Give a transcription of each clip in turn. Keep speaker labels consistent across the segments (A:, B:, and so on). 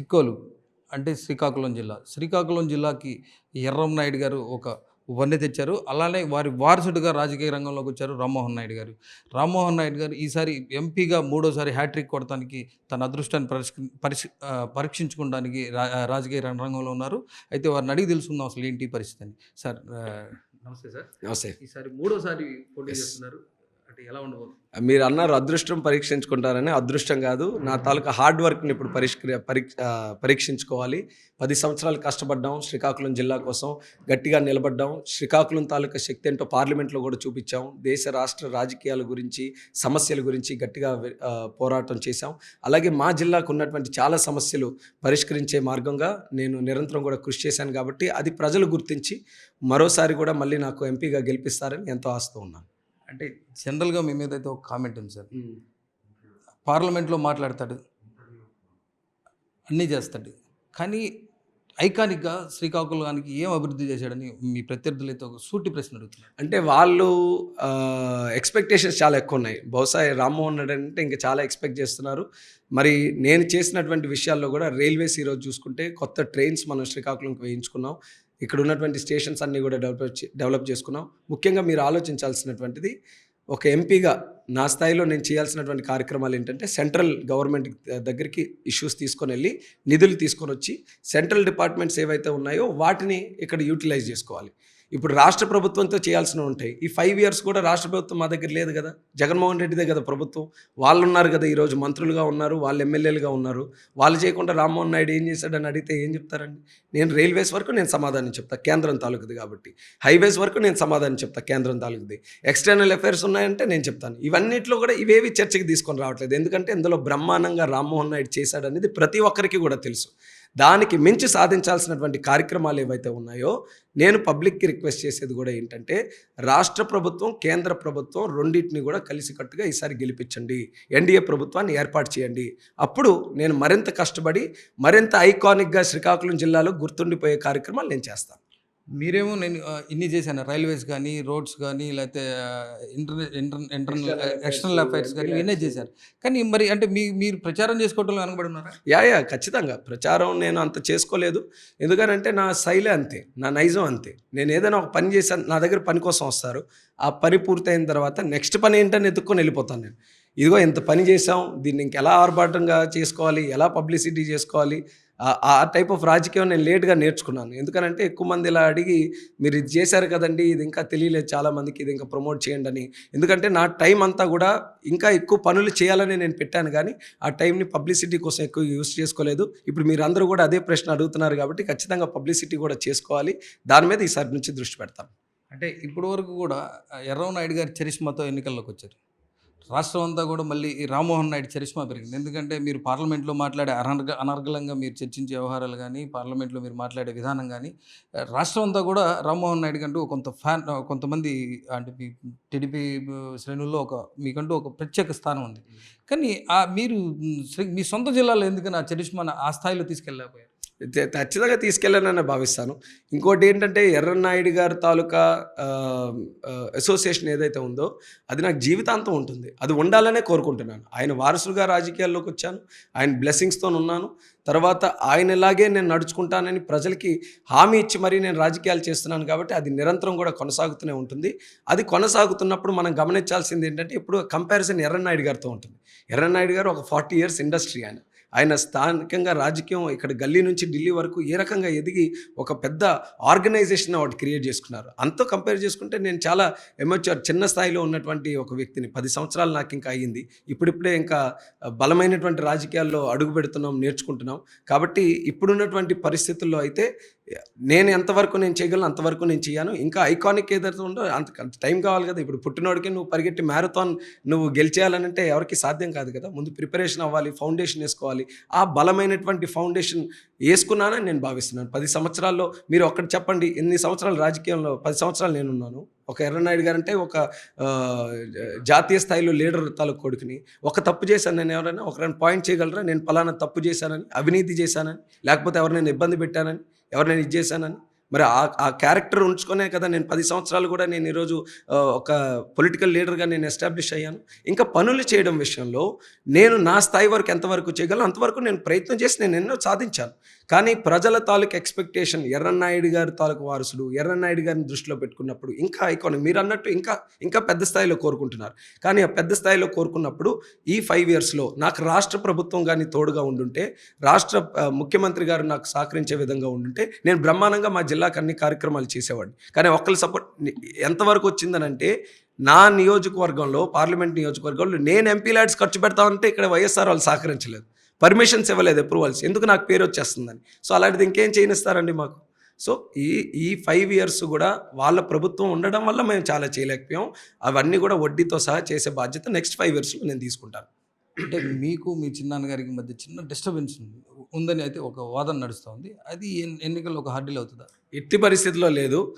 A: సిక్కోలు అంటే శ్రీకాకుళం జిల్లా. శ్రీకాకుళం జిల్లాకి ఎర్రం నాయుడు గారు ఒక వన్నె తెచ్చారు. అలానే వారి వారసుడిగా రాజకీయ రంగంలోకి వచ్చారు రామ్మోహన్ నాయుడు గారు. రామ్మోహన్ నాయుడు గారు ఈసారి ఎంపీగా మూడోసారి హ్యాట్రిక్ కొడటానికి తన అదృష్టాన్ని ఆ, పరీక్షించుకోవడానికి రా రాజకీయ రంగంలో ఉన్నారు. అయితే వారిని అడిగి తెలుసుకుందాం అసలు ఏంటి పరిస్థితి అని. సార్ నమస్తే సార్.
B: నమస్తే.
A: ఈసారి మూడోసారి పోటీ. చేస్తున్నారు.
B: మీరు అన్నారు అదృష్టం పరీక్షించుకుంటారని అదృష్టం కాదు. నా తాలూకా హార్డ్ వర్క్ని ఇప్పుడు పరిష్క పరీక్ష పరీక్షించుకోవాలి. పది సంవత్సరాలు కష్టపడ్డాం శ్రీకాకుళం జిల్లా కోసం. గట్టిగా నిలబడ్డాం. శ్రీకాకుళం తాలూకా శక్తి ఏంటో పార్లమెంట్లో కూడా చూపించాం. దేశ రాష్ట్ర రాజకీయాల గురించి సమస్యల గురించి గట్టిగా పోరాటం చేశాం. అలాగే మా జిల్లాకు ఉన్నటువంటి చాలా సమస్యలు పరిష్కరించే మార్గంగా నేను నిరంతరం కూడా కృషి చేశాను కాబట్టి అది ప్రజలు గుర్తించి మరోసారి కూడా మళ్ళీ నాకు ఎంపీగా గెలిపిస్తారని ఎంతో ఆస్తూ ఉన్నాను.
A: అంటే జనరల్గా మీ మీద అయితే ఒక కామెంట్ ఉంది సార్. పార్లమెంట్లో మాట్లాడతాడు. అన్నీ చేస్తాడు. కానీ ఐకానిక్గా శ్రీకాకుళానికి ఏం అభివృద్ధి చేశాడని మీ ప్రత్యర్థులైతే ఒక సూటి ప్రశ్న అడుగుతున్నారు.
B: అంటే వాళ్ళు ఎక్స్పెక్టేషన్స్ చాలా ఎక్కువ ఉన్నాయి బహుశా రామ్మోహన్ రెడ్డి అంటే ఇంకా చాలా ఎక్స్పెక్ట్ చేస్తున్నారు. మరి నేను చేసినటువంటి విషయాల్లో కూడా రైల్వేస్ ఈరోజు చూసుకుంటే కొత్త ట్రైన్స్ మనం శ్రీకాకుళంకి వేయించుకున్నాం. ఇక్కడ ఉన్నటువంటి స్టేషన్స్ అన్నీ కూడా డెవలప్ డెవలప్ చేసుకున్నాం. ముఖ్యంగా మీరు ఆలోచించాల్సినటువంటిది ఒక ఎంపీగా నా స్థాయిలో నేను చేయాల్సినటువంటి కార్యక్రమాలు ఏంటంటే సెంట్రల్ గవర్నమెంట్ దగ్గరికి ఇష్యూస్ తీసుకొని వెళ్ళి నిధులు తీసుకొని వచ్చి సెంట్రల్ డిపార్ట్మెంట్స్ ఏవైతే ఉన్నాయో వాటిని ఇక్కడ యూటిలైజ్ చేసుకోవాలి. ఇప్పుడు రాష్ట్ర ప్రభుత్వంతో చేయాల్సినవి ఉంటాయి. ఈ ఫైవ్ ఇయర్స్ కూడా రాష్ట్ర ప్రభుత్వం మా దగ్గర లేదు కదా. జగన్మోహన్ రెడ్డిదే కదా ప్రభుత్వం. వాళ్ళు ఉన్నారు కదా ఈరోజు మంత్రులుగా ఉన్నారు వాళ్ళు ఎమ్మెల్యేలుగా ఉన్నారు. వాళ్ళు చేయకుండా రామ్మోహన్ నాయుడు ఏం చేశాడని అడిగితే ఏం చెప్తారండి? నేను రైల్వేస్ వరకు నేను సమాధానం చెప్తా కేంద్రం తాలూకుది కాబట్టి. హైవేస్ వరకు నేను సమాధానం చెప్తా కేంద్రం తాలూకుది. ఎక్స్టర్నల్ అఫైర్స్ ఉన్నాయంటే నేను చెప్తాను. ఇవన్నిట్లో కూడా ఇవేవి చర్చకి తీసుకొని రావట్లేదు. ఎందుకంటే ఇందులో బ్రహ్మాండంగా రామ్మోహన్ నాయుడు చేశాడనేది ప్రతి ఒక్కరికి కూడా తెలుసు. దానికి మించి సాధించాల్సినటువంటి కార్యక్రమాలు ఏవైతే ఉన్నాయో నేను పబ్లిక్కి రిక్వెస్ట్ చేసేది కూడా ఏంటంటే రాష్ట్ర ప్రభుత్వం కేంద్ర ప్రభుత్వం రెండింటిని కూడా కలిసికట్టుగా ఈసారి గెలిపించండి. ఎన్డీఏ ప్రభుత్వాన్ని ఏర్పాటు చేయండి. అప్పుడు నేను మరింత కష్టపడి మరింత ఐకానిక్గా శ్రీకాకుళం జిల్లాలో గుర్తుండిపోయే కార్యక్రమాలు నేను చేస్తాను.
A: మీరేమో నేను ఇన్ని చేశాను. రైల్వేస్ కానీ రోడ్స్ కానీ లేకపోతే inter inter internal external affairs కానీ ఇవన్నీ చేశారు. కానీ మరి అంటే మీ మీరు ప్రచారం చేసుకోవడంలో వెనకబడి ఉన్నారా?
B: యా యా ఖచ్చితంగా. ప్రచారం నేను అంత చేసుకోలేదు. ఎందుకనంటే నా శైలి అంతే నా నైజం అంతే. నేను ఏదైనా ఒక పని చేశాను నా దగ్గర పని కోసం వస్తారు. ఆ పని పూర్తయిన తర్వాత నెక్స్ట్ పని ఏంటని ఎత్తుక్కొని వెళ్ళిపోతాను నేను. ఇదిగో ఇంత పని చేసాం దీన్ని ఇంకెలా ఆర్భాటంగా చేసుకోవాలి ఎలా పబ్లిసిటీ చేసుకోవాలి ఆ- టైప్ ఆఫ్ రాజకీయం నేను లేట్గా నేర్చుకున్నాను. ఎందుకనంటే ఎక్కువ మంది ఇలా అడిగి మీరు ఇది చేశారు కదండి ఇది ఇంకా తెలియలేదు చాలామందికి ఇది ఇంకా ప్రమోట్ చేయండి అని. ఎందుకంటే నా టైం అంతా కూడా ఇంకా ఎక్కువ పనులు చేయాలని నేను పెట్టాను. కానీ ఆ టైంని పబ్లిసిటీ కోసం ఎక్కువ యూస్ చేసుకోలేదు. ఇప్పుడు మీరు అందరూ కూడా అదే ప్రశ్న అడుగుతున్నారు కాబట్టి ఖచ్చితంగా పబ్లిసిటీ కూడా చేసుకోవాలి. దాని మీద ఈసారి నుంచి దృష్టి పెడతాను.
A: అంటే ఇప్పటి వరకు కూడా ఎర్రవ్ నాయుడు గారు చరిష్మాతో ఎన్నికల్లోకి వచ్చారు. రాష్ట్రం అంతా కూడా మళ్ళీ ఈ రామ్మోహన్ నాయుడు చరిష్మా పెరిగింది. ఎందుకంటే మీరు పార్లమెంట్లో మాట్లాడే అనర్గ అనర్గళంగా మీరు చర్చించే వ్యవహారాలు కానీ పార్లమెంట్లో మీరు మాట్లాడే విధానం కానీ రాష్ట్రం అంతా కూడా రామ్మోహన్ నాయుడు కంటూ కొంత ఫ్యాన్ కొంతమంది అంటే మీ టీడీపీ శ్రేణుల్లో ఒక మీకంటూ ఒక ప్రత్యేక స్థానం ఉంది. కానీ ఆ మీరు మ్, సొంత జిల్లాలో ఎందుకని ఆ చరిష్మాను ఆ స్థాయిలో తీసుకెళ్ళలేకపోయారు?
B: ఖచ్చితంగా తీసుకెళ్ళానని భావిస్తాను. ఇంకోటి ఏంటంటే ఎర్రనాయుడు గారి తాలూకా అసోసియేషన్ ఏదైతే ఉందో అది నాకు జీవితాంతం ఉంటుంది. అది ఉండాలనే కోరుకుంటున్నాను. ఆయన వారసులుగా రాజకీయాల్లోకి వచ్చాను. ఆయన బ్లెస్సింగ్స్తో ఉన్నాను. తర్వాత ఆయన ఇలాగే నేను నడుచుకుంటానని ప్రజలకి హామీ ఇచ్చి మరీ నేను రాజకీయాలు చేస్తున్నాను కాబట్టి అది నిరంతరం కూడా కొనసాగుతూనే ఉంటుంది. అది కొనసాగుతున్నప్పుడు మనం గమనించాల్సింది ఏంటంటే ఇప్పుడు కంపారిజన్ ఎర్రనాయుడు గారితో ఉంటుంది. ఎర్రనాయుడు గారు ఒక ఫార్టీ ఇయర్స్ ఇండస్ట్రీ ఆయన. ఆయన స్థానికంగా రాజకీయం ఇక్కడ గల్లీ నుంచి ఢిల్లీ వరకు ఏ రకంగా ఎదిగి ఒక పెద్ద ఆర్గనైజేషన్ వాటి క్రియేట్ చేసుకున్నారు. అంతా కంపేర్ చేసుకుంటే నేను చాలా ఎమోచర్ చిన్న స్థాయిలో ఉన్నటువంటి ఒక వ్యక్తిని. పది సంవత్సరాలు నాకు ఇంకా అయ్యింది. ఇప్పుడిప్పుడే ఇంకా బలమైనటువంటి రాజకీయాల్లో అడుగు పెడుతున్నాం నేర్చుకుంటున్నాం. కాబట్టి ఇప్పుడున్నటువంటి పరిస్థితుల్లో అయితే నేను ఎంతవరకు నేను చేయగలను అంతవరకు నేను చేయను ఇంకా ఐకానిక్ ఏదైతే ఉందో అంత టైం కావాలి కదా. ఇప్పుడు పుట్టినోడికి నువ్వు పరిగెట్టి మ్యారథాన్ నువ్వు గెలిచేయాలనంటే ఎవరికి సాధ్యం కాదు కదా. ముందు ప్రిపరేషన్ అవ్వాలి ఫౌండేషన్ వేసుకోవాలి. ఆ బలమైనటువంటి ఫౌండేషన్ వేసుకున్నానని నేను భావిస్తున్నాను. పది సంవత్సరాల్లో మీరు ఒక్కటి చెప్పండి ఎన్ని సంవత్సరాలు రాజకీయంలో పది సంవత్సరాలు నేనున్నాను ఒక ఎర్రనాయుడు గారు అంటే ఒక జాతీయ స్థాయిలో లీడర్ తాలూకు కొడుకుని. ఒక తప్పు చేశాను నేను ఎవరైనా ఒకరైనా పాయింట్ చేయగలరా? నేను పలానా తప్పు చేశానని అవినీతి చేశానని లేకపోతే ఎవరినైనా ఇబ్బంది పెట్టానని? ఎవరినైనా ఇది చేశానని? మరి ఆ ఆ క్యారెక్టర్ ఉంచుకునే కదా నేను పది సంవత్సరాలు కూడా నేను ఈరోజు ఒక పొలిటికల్ లీడర్గా నేను ఎస్టాబ్లిష్ అయ్యాను. ఇంకా పనులు చేయడం విషయంలో నేను నా స్థాయి వరకు ఎంతవరకు చేయగలను అంతవరకు నేను ప్రయత్నం చేసి నేను ఎన్నో సాధించాను. కానీ ప్రజల తాలూకు ఎక్స్పెక్టేషన్ ఎర్రన్నాయుడు గారి తాలూకు వారసులు ఎర్రన్నాయుడు గారిని దృష్టిలో పెట్టుకున్నప్పుడు ఇంకా ఐకాన్ మీరు అన్నట్టు ఇంకా ఇంకా పెద్ద స్థాయిలో కోరుకుంటున్నారు. కానీ ఆ పెద్ద స్థాయిలో కోరుకున్నప్పుడు ఈ ఫైవ్ ఇయర్స్లో నాకు రాష్ట్ర ప్రభుత్వం కానీ తోడుగా ఉండుంటే రాష్ట్ర ముఖ్యమంత్రి గారు నాకు సహకరించే విధంగా ఉండుంటే నేను బ్రహ్మాండంగా మా జిల్లాకు అన్ని కార్యక్రమాలు చేసేవాడిని. కానీ ఒక్కరి సపోర్ట్ ఎంతవరకు వచ్చిందనంటే నా నియోజకవర్గంలో పార్లమెంట్ నియోజకవర్గంలో నేను ఎంపీ ల్యాడ్స్ ఖర్చు పెడతామంటే ఇక్కడ వైఎస్ఆర్ వాళ్ళు సహకరించలేదు. పర్మిషన్స్ ఇవ్వలేదు అప్రూవల్స్ ఎందుకు నాకు పేరు వచ్చేస్తుందని? సో అలాంటిది ఇంకేం చేయనిస్తారండి మాకు? సో ఈ ఈ ఫైవ్ ఇయర్స్ కూడా వాళ్ళ ప్రభుత్వం ఉండడం వల్ల మేము చాలా చేయలేకపోయాం. అవన్నీ కూడా వడ్డీతో సహా చేసే బాధ్యత నెక్స్ట్ ఫైవ్ ఇయర్స్లో నేను తీసుకుంటాను.
A: అంటే మీకు మీ చిన్నాన్న గారికి మధ్య చిన్న డిస్టర్బెన్స్ ఉందని అయితే ఒక వాదన నడుస్తూ ఉంది అది ఎన్- ఎన్నికల్లో ఒక హార్డిల్ అవుతుందా?
B: ఎట్టి పరిస్థితిలో లేదు.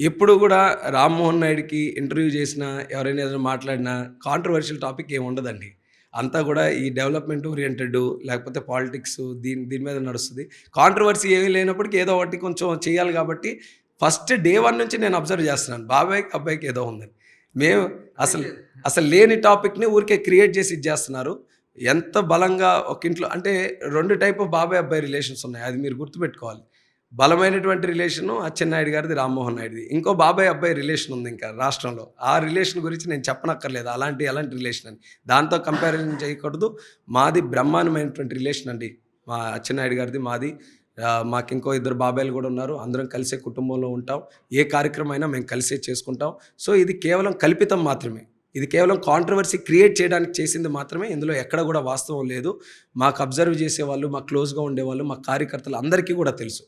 B: ఎప్పుడు కూడా రామ్మోహన్ నాయుడుకి ఇంటర్వ్యూ చేసినా ఎవరైనా ఏదైనా మాట్లాడినా కాంట్రవర్షియల్ టాపిక్ ఏమి ఉండదండి. అంతా కూడా ఈ డెవలప్మెంట్ ఓరియంటెడ్ లేకపోతే పాలిటిక్స్ దీని దీని మీద నడుస్తుంది. కాంట్రవర్సీ ఏమీ లేనప్పటికీ ఏదో ఒకటి కొంచెం చేయాలి కాబట్టి ఫస్ట్ డే వన్ నుంచి నేను అబ్జర్వ్ చేస్తున్నాను. బాబాయ్కి అబ్బాయికి ఏదో ఉందని మేము అసలు అసలు లేని టాపిక్ని ఊరికే క్రియేట్ చేసి ఇచ్చేస్తున్నారు. ఎంత బలంగా ఒక ఇంట్లో అంటే రెండు టైప్ ఆఫ్ బాబాయ్ అబ్బాయి రిలేషన్స్ ఉన్నాయి. అది మీరు గుర్తుపెట్టుకోవాలి. బలమైనటువంటి రిలేషను అచ్చెన్నాయుడు గారిది రామ్మోహన్ నాయుడుది. ఇంకో బాబాయ్ అబ్బాయి రిలేషన్ ఉంది ఇంకా రాష్ట్రంలో. ఆ రిలేషన్ గురించి నేను చెప్పనక్కర్లేదు. అలాంటి అలాంటి రిలేషన్ అని దాంతో కంపారిజన్ చేయకూడదు. మాది బ్రహ్మాండమైనటువంటి రిలేషన్ అండి. మా అచ్చెన్నాయుడు గారిది మాది. మాకు ఇంకో ఇద్దరు బాబాయిలు కూడా ఉన్నారు. అందరం కలిసే కుటుంబంలో ఉంటాం. ఏ కార్యక్రమం అయినా మేము కలిసే చేసుకుంటాం. సో ఇది కేవలం కల్పితం మాత్రమే. ఇది కేవలం కాంట్రవర్సీ క్రియేట్ చేయడానికి చేసింది మాత్రమే. ఇందులో ఎక్కడ కూడా వాస్తవం లేదు. మాకు అబ్జర్వ్ చేసేవాళ్ళు మాకు క్లోజ్గా ఉండేవాళ్ళు మా కార్యకర్తలు అందరికీ కూడా తెలుసు.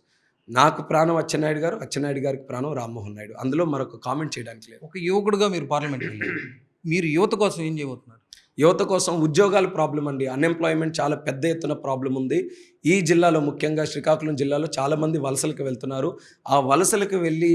B: నాకు ప్రాణం అచ్చెన్నాయుడు గారు అచ్చెన్నాయుడు గారికి ప్రాణం రామ్మోహన్ నాయుడు. అందులో మరొక కామెంట్ చేయడానికి లేదు.
A: ఒక యువకుడుగా మీరు పార్లమెంట్కి వెళ్ళారు మీరు యువత కోసం ఏం చేయబోతున్నారు?
B: యువత కోసం ఉద్యోగాల ప్రాబ్లం అండి. అన్ఎంప్లాయ్మెంట్ చాలా పెద్ద ఎత్తున ప్రాబ్లం ఉంది. ఈ జిల్లాలో ముఖ్యంగా శ్రీకాకుళం జిల్లాలో చాలామంది వలసలకు వెళ్తున్నారు. ఆ వలసలకు వెళ్ళి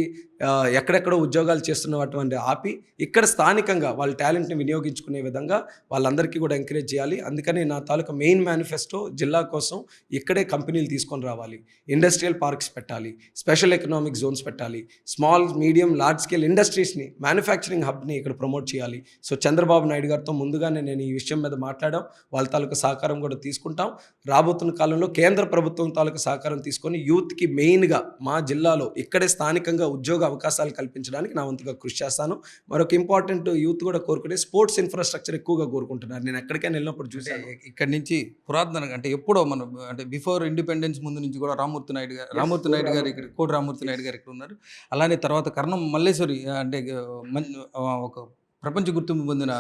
B: ఎక్కడెక్కడో ఉద్యోగాలు చేస్తున్నటువంటి ఆపి ఇక్కడ స్థానికంగా వాళ్ళ టాలెంట్ని వినియోగించుకునే విధంగా వాళ్ళందరికీ కూడా ఎంకరేజ్ చేయాలి. అందుకని నా తాలూకా మెయిన్ మేనిఫెస్టో జిల్లా కోసం ఇక్కడే కంపెనీలు తీసుకొని రావాలి. ఇండస్ట్రియల్ పార్క్స్ పెట్టాలి స్పెషల్ ఎకనామిక్ జోన్స్ పెట్టాలి స్మాల్ మీడియం లార్జ్ స్కేల్ ఇండస్ట్రీస్ని మ్యానుఫ్యాక్చరింగ్ హబ్ని ఇక్కడ ప్రమోట్ చేయాలి. సో చంద్రబాబు నాయుడు గారితో ముందుగానే నేను ఈ విషయం మీద మాట్లాడాం. వాళ్ళ తాలూకా సహకారం కూడా తీసుకుంటాం. రాబోతున్న కాలంలో కేంద్ర ప్రభుత్వం తాలూకా సహకారం తీసుకొని యూత్కి మెయిన్గా మా జిల్లాలో ఇక్కడే స్థానికంగా ఉద్యోగ అవకాశాలు కల్పించడానికి నా వంతుగా కృషి చేస్తాను. మరొక ఇంపార్టెంట్ యూత్ కూడా కోరుకునే స్పోర్ట్స్ ఇన్ఫ్రాస్ట్రక్చర్ ఎక్కువగా కోరుకుంటున్నారు. నేను ఎక్కడికైనా వెళ్ళినప్పుడు
A: అంటే ఇక్కడి నుంచి పురాతన అంటే ఎప్పుడో మన అంటే బిఫోర్ ఇండిపెండెన్స్ ముందు నుంచి కూడా రామూర్తి నాయుడు గారు రామూర్తి నాయుడు గారు ఇక్కడ కోటి రామూర్తి నాయుడు గారు ఇక్కడ ఉన్నారు. అలానే తర్వాత కర్ణం మల్లేశ్వరి అంటే ఒక ప్రపంచ గుర్తింపు పొందిన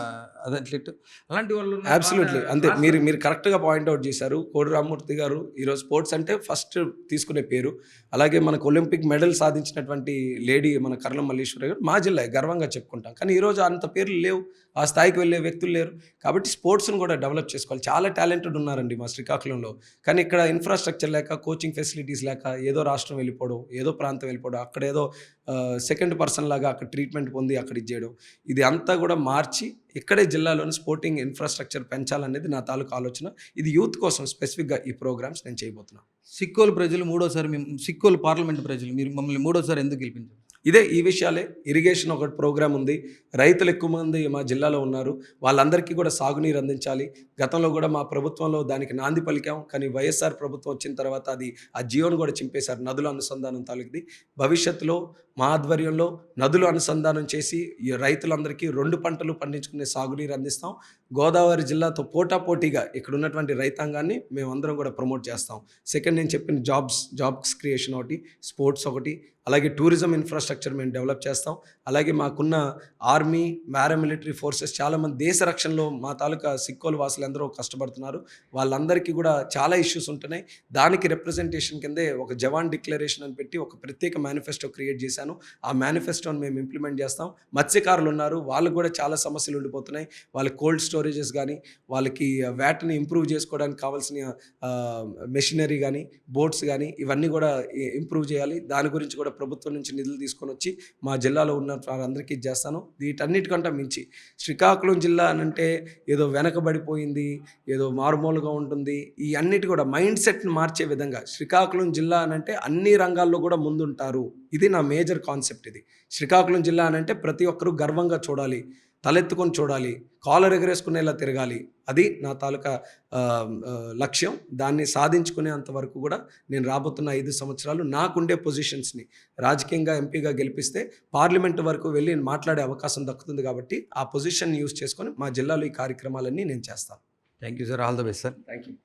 A: అథ్లెట్ అలాంటి వాళ్ళు.
B: అబ్సల్యూట్లీ అంతే. మీరు మీరు కరెక్ట్గా పాయింట్అవుట్ చేశారు. కోడి రామ్మూర్తి గారు ఈరోజు స్పోర్ట్స్ అంటే ఫస్ట్ తీసుకునే పేరు. అలాగే మనకు ఒలింపిక్ మెడల్ సాధించినటువంటి లేడీ మన కర్లం మల్లీశ్వరి గారు మా జిల్లా గర్వంగా చెప్పుకుంటాం. కానీ ఈరోజు అంత పేర్లు లేవు. ఆ స్థాయికి వెళ్ళే వ్యక్తులు లేరు. కాబట్టి స్పోర్ట్స్ని కూడా డెవలప్ చేసుకోవాలి. చాలా టాలెంటెడ్ ఉన్నారండి మా శ్రీకాకుళంలో. కానీ ఇక్కడ ఇన్ఫ్రాస్ట్రక్చర్ లేక కోచింగ్ ఫెసిలిటీస్ లేక ఏదో రాష్ట్రం వెళ్ళిపోవడం ఏదో ప్రాంతం వెళ్ళిపోవడం అక్కడ ఏదో సెకండ్ పర్సన్ లాగా అక్కడ ట్రీట్మెంట్ పొంది అక్కడ ఇచ్చేయడం. ఇది అంతా కూడా మార్చి ఇక్కడే జిల్లాలోని స్పోర్టింగ్ ఇన్ఫ్రాస్ట్రక్చర్ పెంచాలనేది నా తాలూకు ఆలోచన. ఇది యూత్ కోసం స్పెసిఫిక్గా ఈ ప్రోగ్రామ్స్ నేను చేయబోతున్నాను
A: సిక్కోలు ప్రజలు మూడోసారి మేము సిక్కోలు పార్లమెంట్ ప్రజలు మీరు మమ్మల్ని మూడోసారి ఎందుకు గెలిపించారు?
B: ఇదే ఈ విషయాలే. ఇరిగేషన్ ఒకటి ప్రోగ్రామ్ ఉంది. రైతులు ఎక్కువ మంది మా జిల్లాలో ఉన్నారు. వాళ్ళందరికీ కూడా సాగునీరు అందించాలి. గతంలో కూడా మా ప్రభుత్వంలో దానికి నాంది పలికాం. కానీ వైఎస్ఆర్ ప్రభుత్వం వచ్చిన తర్వాత అది ఆ జియోను కూడా చింపేశారు. నదుల అనుసంధానం తాలూకుది భవిష్యత్తులో మా ఆధ్వర్యంలో నదులు అనుసంధానం చేసి ఈ రైతులందరికీ రెండు పంటలు పండించుకునే సాగునీరు అందిస్తాం. గోదావరి జిల్లాతో పోటాపోటీగా ఇక్కడ ఉన్నటువంటి రైతాంగాన్ని మేమందరం కూడా ప్రమోట్ చేస్తాం. సెకండ్ నేను చెప్పిన జాబ్స్ జాబ్స్ క్రియేషన్ ఒకటి స్పోర్ట్స్ ఒకటి అలాగే టూరిజం ఇన్ఫ్రాస్ట్రక్చర్ మేము డెవలప్ చేస్తాం. అలాగే మాకున్న ఆర్మీ పారామిలిటరీ ఫోర్సెస్ చాలామంది దేశ రక్షణలో మా తాలూకా సిక్కోలు వాసులు ఎందరో కష్టపడుతున్నారు. వాళ్ళందరికీ కూడా చాలా ఇష్యూస్ ఉంటున్నాయి. దానికి రిప్రజెంటేషన్ కిందే ఒక జవాన్ డిక్లరేషన్ అని పెట్టి ఒక ప్రత్యేక మేనిఫెస్టో క్రియేట్ చేశాను. ఆ మేనిఫెస్టోని మేము ఇంప్లిమెంట్ చేస్తాం. మత్స్యకారులు ఉన్నారు. వాళ్ళకు కూడా చాలా సమస్యలు ఉండిపోతున్నాయి. వాళ్ళ కోల్డ్ స్టోరేజెస్ కానీ వాళ్ళకి వ్యాట్ని ఇంప్రూవ్ చేసుకోవడానికి కావాల్సిన మెషినరీ కానీ బోట్స్ కానీ ఇవన్నీ కూడా ఇంప్రూవ్ చేయాలి. దాని గురించి కూడా ప్రభుత్వం నుంచి నిధులు తీసుకొని వచ్చి మా జిల్లాలో ఉన్న వారందరికీ చేస్తాను. వీటన్నిటికంటే మించి శ్రీకాకుళం జిల్లా అని అంటే ఏదో వెనకబడిపోయింది ఏదో మారుమూలుగా ఉంటుంది. ఈ అన్నిటి కూడా మైండ్ సెట్ని మార్చే విధంగా శ్రీకాకుళం జిల్లా అని అంటే అన్ని రంగాల్లో కూడా ముందుంటారు. ఇది నా మేజర్ కాన్సెప్ట్ ఇది. శ్రీకాకుళం జిల్లా అని అంటే ప్రతి ఒక్కరూ గర్వంగా చూడాలి. తలెత్తుకొని చూడాలి కాలర్ ఎగరేసుకునేలా తిరగాలి. అది నా తాలూకా లక్ష్యం. దాన్ని సాధించుకునేంత వరకు కూడా నేను రాబోతున్న ఐదు సంవత్సరాలు నాకుండే పొజిషన్స్ని రాజకీయంగా ఎంపీగా గెలిపిస్తే పార్లమెంట్ వరకు వెళ్ళి మాట్లాడే అవకాశం దక్కుతుంది కాబట్టి ఆ పొజిషన్ యూస్ చేసుకొని మా జిల్లాలో ఈ కార్యక్రమాలన్నీ నేను చేస్తాను.
A: Thank you sir. All the best sir.
B: Thank you